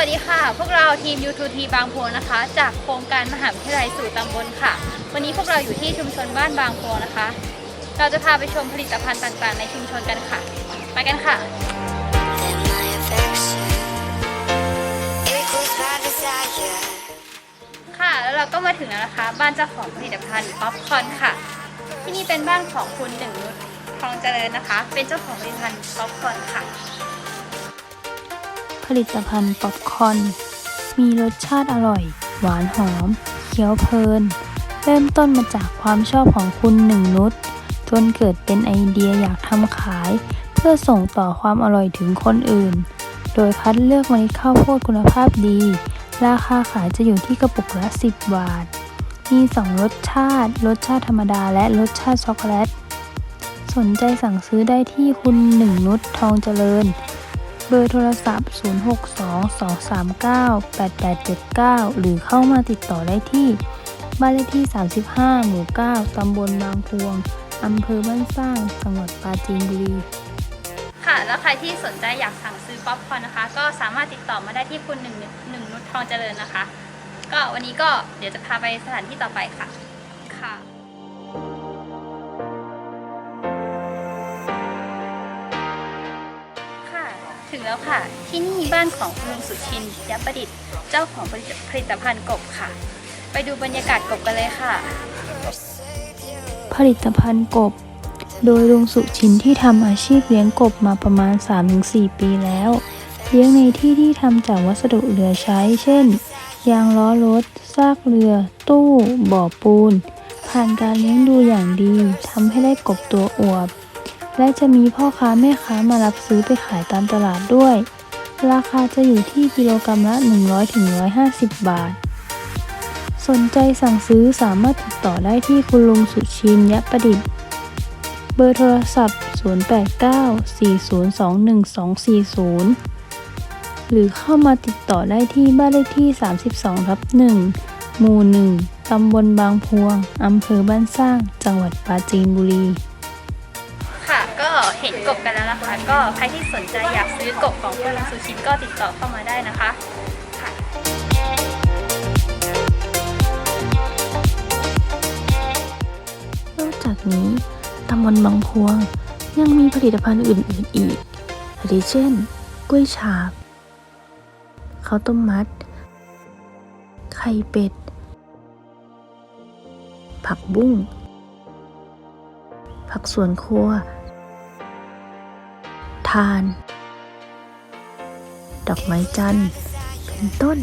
วัสดีค่ะ พวกเราทีม U2T บางโพนะคะ จากโครงการมหาวิทยาลัยสู่ตำบลค่ะ วันนี้พวกเราอยู่ที่ชุมชนบ้านบางโพนะคะ เราจะพาไปชมผลิตภัณฑ์ต่างๆ ในชุมชนกันค่ะ ไปกันค่ะ ค่ะแล้วเราก็มาถึงแล้วนะคะ บ้านเจ้าของผลิตภัณฑ์ป๊อปคอนค่ะ ที่นี่เป็นบ้านของคุณหนึ่งนุชทองเจริญนะคะ เป็นเจ้าของผลิตภัณฑ์ป๊อปคอนค่ะ ผลิตภัณฑ์ป๊อปคอน มีรสชาติอร่อย หวานหอมเคี้ยวเพลิน เริ่มต้นมาจากความชอบของคุณหนึ่งนุชจนเกิดเป็นไอเดียอยากทำขาย เพื่อส่งต่อความอร่อยถึงคนอื่น โดยคัดเลือกเมล็ดข้าวโพดคุณภาพดี ราคาขายจะอยู่ที่กระปุกละ 10 บาท มี 2 รสชาติ รสชาติธรรมดาและรสชาติช็อกโกแลต สนใจสั่งซื้อได้ที่คุณหนึ่งนุชทองเจริญ เบอร์โทรศัพท์ 0622398879 หรือเข้ามาติดต่อได้ที่ บ้านเลขที่ 35 หมู่ 9 ตำบลบางพวง อำเภอบ้านสร้าง จังหวัดปราจีนบุรี ค่ะ แล้วใครที่สนใจอยากสั่งซื้อป๊อปคอร์นนะคะ ก็สามารถติดต่อมาได้ที่คุณหนึ่งหนึ่งนุชทองเจริญนะคะ ก็วันนี้ก็เดี๋ยวจะพาไปสถานที่ต่อไปค่ะ ค่ะค่ะ แล้วค่ะ ที่นี่บ้านของคุณลุงสุชินยประดิษฐ์เจ้าของผลิตผลิตภัณฑ์กบค่ะ ไปดูบรรยากาศกบกันเลยค่ะ ผลิตภัณฑ์กบ โดยลุงสุชินที่ทำอาชีพเลี้ยงกบมาประมาณ 3-4 ปีแล้ว เลี้ยงในที่ที่ทำจากวัสดุเหลือใช้ เช่น ยางล้อรถ ซากเรือ ตู้ บ่อปูน ผ่านการเลี้ยงดูอย่างดีทำให้ได้กบตัวอวบ และจะมีพ่อค้าแม่ค้ามารับซื้อไปขายตามตลาดด้วย ราคาจะอยู่ที่กิโลกรัมละ 100-150 บาท สนใจสั่งซื้อสามารถติดต่อได้ที่คุณลุงสุชินยะประดิษฐ์ เบอร์โทรศัพท์ 089-4021-240 หรือเข้ามาติดต่อได้ที่บ้านเลขที่ 32ทับ1หมู่ 1ตำบลบางพวง อำเภอบ้านสร้าง จังหวัดปราจีนบุรี ก็เห็นกบกันแล้วนะคะ ก็ใครที่สนใจอยากซื้อกบของคุณลุงสุชินก็ติดต่อเข้ามาได้นะคะนอกจากนี้ตำบลบางพวงยังมีผลิตภัณฑ์อื่นๆอีกอาทิเช่น กล้วยฉาบข้าวต้มมัด ไข่เป็ด ผักบุ้ง ผักสวนครัว ทาน ดอกไม้จันทร์เป็นต้น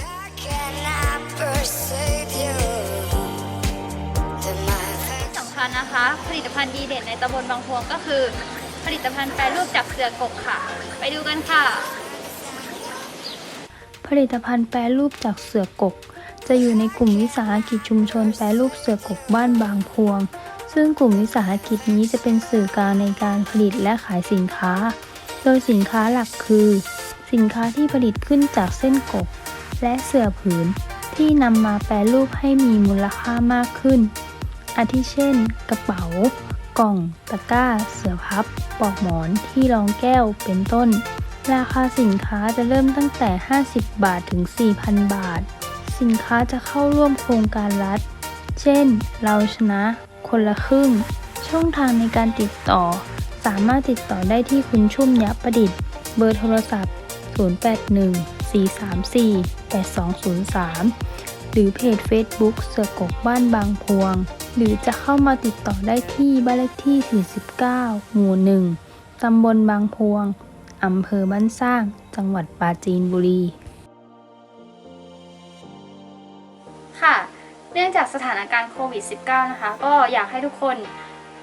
How can I persuade you that my ที่สำคัญนะคะ ผลิตภัณฑ์ดีเด่นในตำบลบางพวงก็คือ ผลิตภัณฑ์แปรรูปจากเสือกบค่ะ ไปดูกันค่ะ ผลิตภัณฑ์แปรรูปจากเสือกกจะอยู่ในกลุ่มวิสาหกิจชุมชนแปรรูปเสือกกบ้านบางพวง ซึ่งกลุ่มวิสาหกิจนี้จะเป็นสื่อกลางในการผลิตและขายสินค้า โดยสินค้าหลักคือ สินค้าที่ผลิตขึ้นจากเส้นกบ และเสื่อผืนที่นำมาแปรรูปให้มีมูลค่ามากขึ้น อาทิเช่น กระเป๋า กล่อง ตะกร้า เสือพับปลอกหมอน ที่รองแก้ว เป็นต้น ราคาสินค้าจะเริ่มตั้งแต่ 50 บาทถึง 4,000 บาท สินค้าจะเข้าร่วมโครงการรัฐ เช่น เราชนะ คนละครึ่ง ช่องทางในการติดต่อ สามารถติดต่อได้ที่คุณชุ่มยะประดิษฐ์ เบอร์โทรศัพท์ 081-434-8203 หรือเพจ Facebook เสือกกบ้านบางพวง หรือจะเข้ามาติดต่อได้ที่บ้านเลขที่ 49 หมู่ 1 ตำบลบางพวง อำเภอบ้านสร้าง จังหวัดปราจีนบุรี ค่ะ เนื่องจากสถานการณ์โควิด -19 นะคะ ก็อยากให้ทุกคน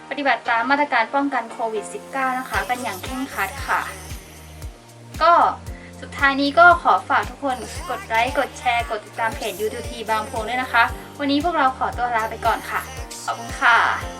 ปฏิบัติตามมาตรการป้องกันโควิด -19 นะคะ กันอย่างเคร่งครัดค่ะ ก็สุดท้ายนี้ก็ขอฝากทุกคนกดไลค์ กดแชร์ กดติดตามเพจ U2T บางโพงด้วยนะคะ วันนี้พวกเราขอตัวลาไปก่อนค่ะ ขอบคุณค่ะ